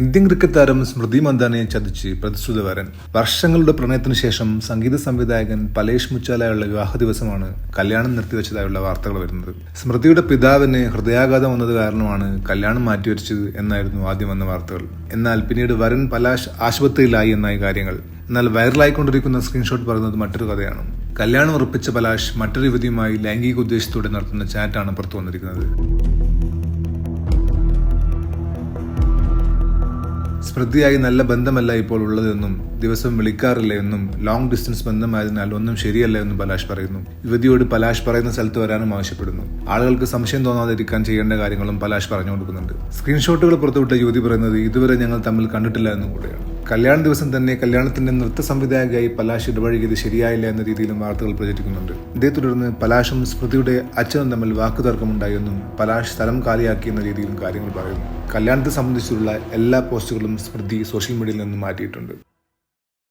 Indian cricket താരം സ്മൃതി മന്ദാനയെ ചതിച്ച് പ്രതിശ്രുത വരൻ വർഷങ്ങളുടെ പ്രണയത്തിന് ശേഷം സംഗീത സംവിധായകൻ പലേഷ് മുച്ചാലയുള്ള വിവാഹ ദിവസമാണ് കല്യാണം നിർത്തിവെച്ചതായുള്ള വാർത്തകൾ വരുന്നത്. സ്മൃതിയുടെ പിതാവിന് ഹൃദയാഘാതം വന്നത് കാരണമാണ് കല്യാണം മാറ്റിവെച്ചത് എന്നായിരുന്നു ആദ്യം വന്ന വാർത്തകൾ. എന്നാൽ പിന്നീട് വരൻ പലാഷ് ആശുപത്രിയിലായി എന്നായി കാര്യങ്ങൾ. എന്നാൽ വൈറലായിക്കൊണ്ടിരിക്കുന്ന സ്ക്രീൻഷോട്ട് പറയുന്നത് മറ്റൊരു കഥയാണ്. കല്യാണം ഉറപ്പിച്ച പലാഷ് മറ്റൊരു യുവതിയുമായി ലൈംഗിക ഉദ്ദേശത്തോടെ നടത്തുന്ന ചാറ്റാണ് പുറത്തു വന്നിരിക്കുന്നത്. സ്മൃതിയായി നല്ല ബന്ധമല്ല ഇപ്പോൾ ഉള്ളതെന്നും ദിവസം വിളിക്കാറില്ല എന്നും ലോങ് ഡിസ്റ്റൻസ് ബന്ധമായതിനാൽ ഒന്നും ശരിയല്ല എന്നും പലാഷ് പറയുന്നു. യുവതിയോട് പലാഷ് പറയുന്ന സ്ഥലത്ത് വരാനും ആവശ്യപ്പെടുന്നു. ആളുകൾക്ക് സംശയം തോന്നാതിരിക്കാൻ ചെയ്യേണ്ട കാര്യങ്ങളും പലാഷ് പറഞ്ഞു കൊടുക്കുന്നുണ്ട് സ്ക്രീൻഷോട്ടുകൾ പുറത്തുവിട്ട യുവതി പറയുന്നത് ഇതുവരെ ഞങ്ങൾ തമ്മിൽ കണ്ടിട്ടില്ല എന്നും കൂടെയാണ്. കല്യാണ ദിവസം തന്നെ കല്യാണത്തിന്റെ നൃത്ത സംവിധായകയായി പലാഷ് ഇടപഴകിയത് ശരിയായില്ല എന്ന രീതിയിലും വാർത്തകൾ പ്രചരിക്കുന്നുണ്ട്. ഇതേ തുടർന്ന് പലാഷും സ്മൃതിയുടെ അച്ഛനും തമ്മിൽ വാക്കുതർക്കമുണ്ടായെന്നും പലാഷ് സ്ഥലം കാലിയാക്കിയെന്ന രീതിയിലും കാര്യങ്ങൾ പറയുന്നു. കല്യാണത്തെ സംബന്ധിച്ചുള്ള എല്ലാ പോസ്റ്റുകളും സ്മൃതി സോഷ്യൽ മീഡിയയിൽ നിന്നും മാറ്റിയിട്ടുണ്ട്.